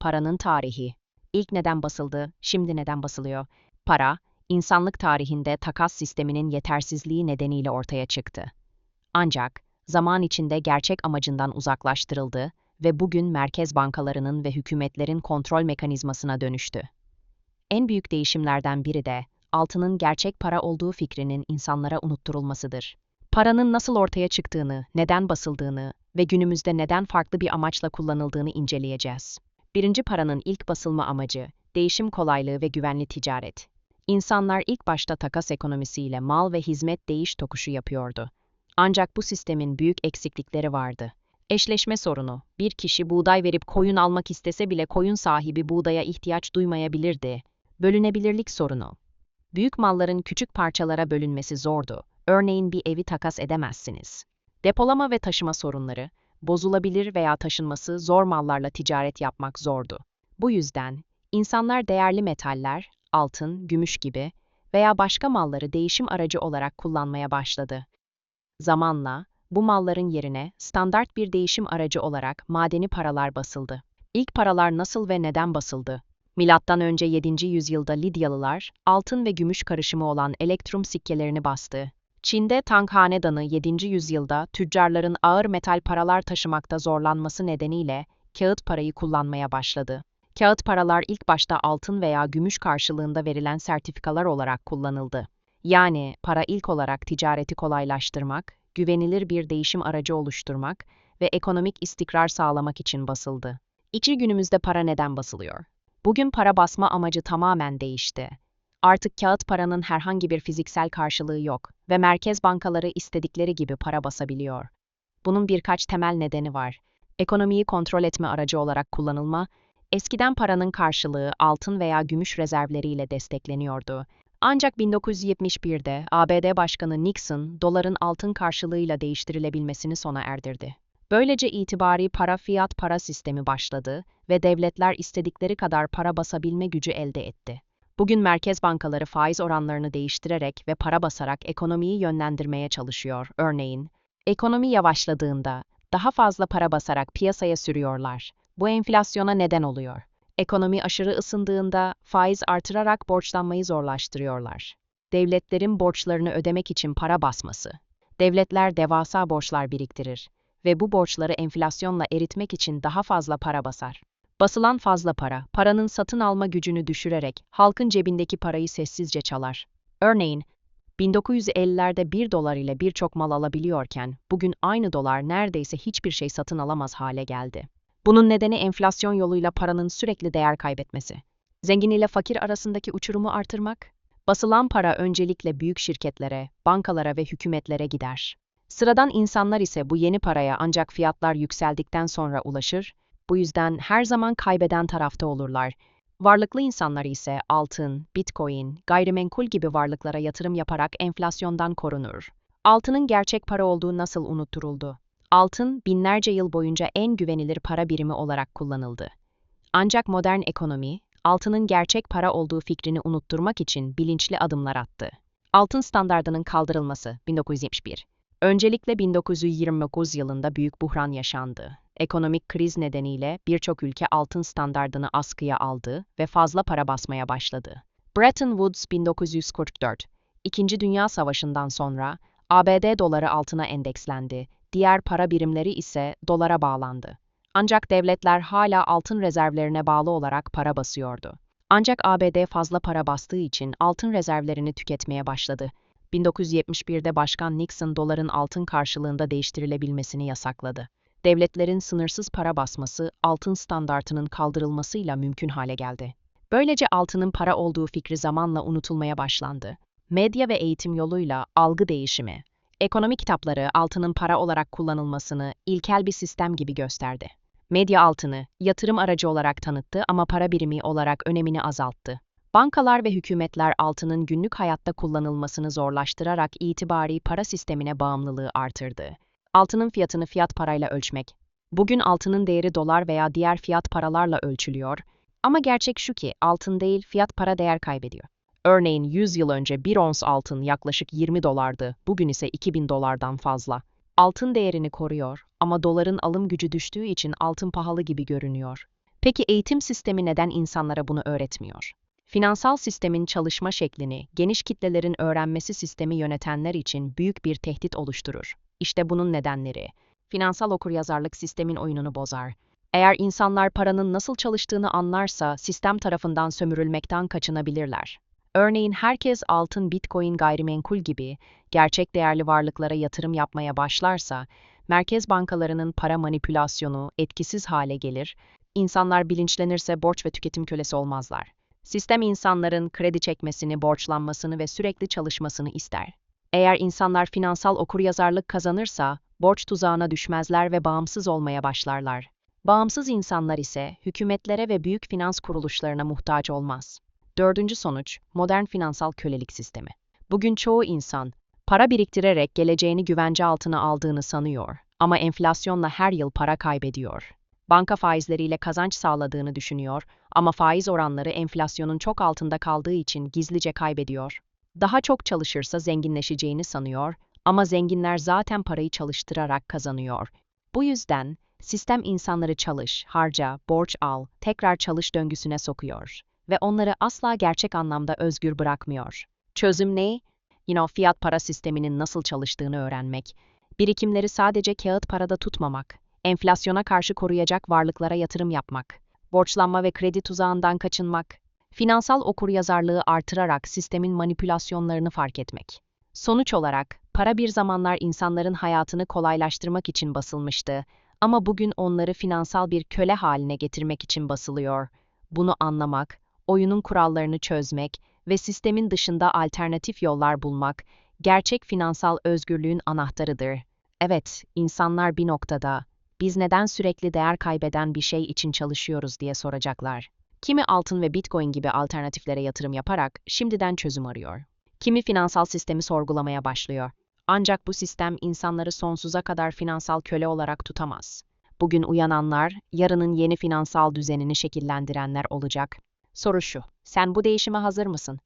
Paranın tarihi. İlk neden basıldı, şimdi neden basılıyor? Para, insanlık tarihinde takas sisteminin yetersizliği nedeniyle ortaya çıktı. Ancak zaman içinde gerçek amacından uzaklaştırıldı ve bugün merkez bankalarının ve hükümetlerin kontrol mekanizmasına dönüştü. En büyük değişimlerden biri de altının gerçek para olduğu fikrinin insanlara unutturulmasıdır. Paranın nasıl ortaya çıktığını, neden basıldığını ve günümüzde neden farklı bir amaçla kullanıldığını inceleyeceğiz. Birinci paranın ilk basılma amacı, değişim kolaylığı ve güvenli ticaret. İnsanlar ilk başta takas ekonomisiyle mal ve hizmet değiş tokuşu yapıyordu. Ancak bu sistemin büyük eksiklikleri vardı. Eşleşme sorunu. Bir kişi buğday verip koyun almak istese bile koyun sahibi buğdaya ihtiyaç duymayabilirdi. Bölünebilirlik sorunu. Büyük malların küçük parçalara bölünmesi zordu. Örneğin bir evi takas edemezsiniz. Depolama ve taşıma sorunları. Bozulabilir veya taşınması zor mallarla ticaret yapmak zordu. Bu yüzden insanlar değerli metaller, altın, gümüş gibi veya başka malları değişim aracı olarak kullanmaya başladı. Zamanla bu malların yerine standart bir değişim aracı olarak madeni paralar basıldı. İlk paralar nasıl ve neden basıldı? Milattan önce 7. yüzyılda Lidyalılar altın ve gümüş karışımı olan elektrum sikkelerini bastı. Çin'de Tang Hanedanı 7. yüzyılda tüccarların ağır metal paralar taşımakta zorlanması nedeniyle kağıt parayı kullanmaya başladı. Kağıt paralar ilk başta altın veya gümüş karşılığında verilen sertifikalar olarak kullanıldı. Yani para ilk olarak ticareti kolaylaştırmak, güvenilir bir değişim aracı oluşturmak ve ekonomik istikrar sağlamak için basıldı. İki günümüzde para neden basılıyor? Bugün para basma amacı tamamen değişti. Artık kağıt paranın herhangi bir fiziksel karşılığı yok ve merkez bankaları istedikleri gibi para basabiliyor. Bunun birkaç temel nedeni var. Ekonomiyi kontrol etme aracı olarak kullanılma, eskiden paranın karşılığı altın veya gümüş rezervleriyle destekleniyordu. Ancak 1971'de ABD Başkanı Nixon, doların altın karşılığıyla değiştirilebilmesini sona erdirdi. Böylece itibari para fiyat para sistemi başladı ve devletler istedikleri kadar para basabilme gücü elde etti. Bugün merkez bankaları faiz oranlarını değiştirerek ve para basarak ekonomiyi yönlendirmeye çalışıyor. Örneğin, ekonomi yavaşladığında daha fazla para basarak piyasaya sürüyorlar. Bu enflasyona neden oluyor. Ekonomi aşırı ısındığında faiz artırarak borçlanmayı zorlaştırıyorlar. Devletlerin borçlarını ödemek için para basması. Devletler devasa borçlar biriktirir ve bu borçları enflasyonla eritmek için daha fazla para basar. Basılan fazla para, paranın satın alma gücünü düşürerek halkın cebindeki parayı sessizce çalar. Örneğin, 1950'lerde 1 dolar ile birçok mal alabiliyorken, bugün aynı dolar neredeyse hiçbir şey satın alamaz hale geldi. Bunun nedeni enflasyon yoluyla paranın sürekli değer kaybetmesi. Zengin ile fakir arasındaki uçurumu artırmak, basılan para öncelikle büyük şirketlere, bankalara ve hükümetlere gider. Sıradan insanlar ise bu yeni paraya ancak fiyatlar yükseldikten sonra ulaşır, bu yüzden her zaman kaybeden tarafta olurlar. Varlıklı insanlar ise altın, bitcoin, gayrimenkul gibi varlıklara yatırım yaparak enflasyondan korunur. Altının gerçek para olduğu nasıl unutturuldu? Altın, binlerce yıl boyunca en güvenilir para birimi olarak kullanıldı. Ancak modern ekonomi, altının gerçek para olduğu fikrini unutturmak için bilinçli adımlar attı. Altın standardının kaldırılması 1971. Öncelikle 1929 yılında büyük buhran yaşandı. Ekonomik kriz nedeniyle birçok ülke altın standardını askıya aldı ve fazla para basmaya başladı. Bretton Woods 1944 İkinci Dünya Savaşı'ndan sonra ABD doları altına endekslendi, diğer para birimleri ise dolara bağlandı. Ancak devletler hala altın rezervlerine bağlı olarak para basıyordu. Ancak ABD fazla para bastığı için altın rezervlerini tüketmeye başladı. 1971'de Başkan Nixon doların altın karşılığında değiştirilebilmesini yasakladı. Devletlerin sınırsız para basması altın standartının kaldırılmasıyla mümkün hale geldi. Böylece altının para olduğu fikri zamanla unutulmaya başlandı. Medya ve eğitim yoluyla algı değişimi, ekonomi kitapları altının para olarak kullanılmasını ilkel bir sistem gibi gösterdi. Medya altını yatırım aracı olarak tanıttı ama para birimi olarak önemini azalttı. Bankalar ve hükümetler altının günlük hayatta kullanılmasını zorlaştırarak itibari para sistemine bağımlılığı artırdı. Altının fiyatını fiyat parayla ölçmek. Bugün altının değeri dolar veya diğer fiyat paralarla ölçülüyor. Ama gerçek şu ki altın değil fiyat para değer kaybediyor. Örneğin 100 yıl önce bir ons altın yaklaşık 20 dolardı, bugün ise 2000 dolardan fazla. Altın değerini koruyor ama doların alım gücü düştüğü için altın pahalı gibi görünüyor. Peki eğitim sistemi neden insanlara bunu öğretmiyor? Finansal sistemin çalışma şeklini geniş kitlelerin öğrenmesi sistemi yönetenler için büyük bir tehdit oluşturur. İşte bunun nedenleri. Finansal okuryazarlık sistemin oyununu bozar. Eğer insanlar paranın nasıl çalıştığını anlarsa sistem tarafından sömürülmekten kaçınabilirler. Örneğin herkes altın, bitcoin, gayrimenkul gibi gerçek değerli varlıklara yatırım yapmaya başlarsa, merkez bankalarının para manipülasyonu etkisiz hale gelir, insanlar bilinçlenirse borç ve tüketim kölesi olmazlar. Sistem insanların kredi çekmesini, borçlanmasını ve sürekli çalışmasını ister. Eğer insanlar finansal okuryazarlık kazanırsa, borç tuzağına düşmezler ve bağımsız olmaya başlarlar. Bağımsız insanlar ise hükümetlere ve büyük finans kuruluşlarına muhtaç olmaz. Dördüncü sonuç, modern finansal kölelik sistemi. Bugün çoğu insan, para biriktirerek geleceğini güvence altına aldığını sanıyor ama enflasyonla her yıl para kaybediyor. Banka faizleriyle kazanç sağladığını düşünüyor ama faiz oranları enflasyonun çok altında kaldığı için gizlice kaybediyor. Daha çok çalışırsa zenginleşeceğini sanıyor ama zenginler zaten parayı çalıştırarak kazanıyor. Bu yüzden sistem insanları çalış, harca, borç al, tekrar çalış döngüsüne sokuyor ve onları asla gerçek anlamda özgür bırakmıyor. Çözüm ne? You know, fiyat para sisteminin nasıl çalıştığını öğrenmek, birikimleri sadece kağıt parada tutmamak, enflasyona karşı koruyacak varlıklara yatırım yapmak, borçlanma ve kredi tuzağından kaçınmak, finansal okuryazarlığı artırarak sistemin manipülasyonlarını fark etmek. Sonuç olarak, para bir zamanlar insanların hayatını kolaylaştırmak için basılmıştı ama bugün onları finansal bir köle haline getirmek için basılıyor. Bunu anlamak, oyunun kurallarını çözmek ve sistemin dışında alternatif yollar bulmak, gerçek finansal özgürlüğün anahtarıdır. Evet, insanlar bir noktada, biz neden sürekli değer kaybeden bir şey için çalışıyoruz diye soracaklar. Kimi altın ve bitcoin gibi alternatiflere yatırım yaparak şimdiden çözüm arıyor. Kimi finansal sistemi sorgulamaya başlıyor. Ancak bu sistem insanları sonsuza kadar finansal köle olarak tutamaz. Bugün uyananlar, yarının yeni finansal düzenini şekillendirenler olacak. Soru şu, sen bu değişime hazır mısın?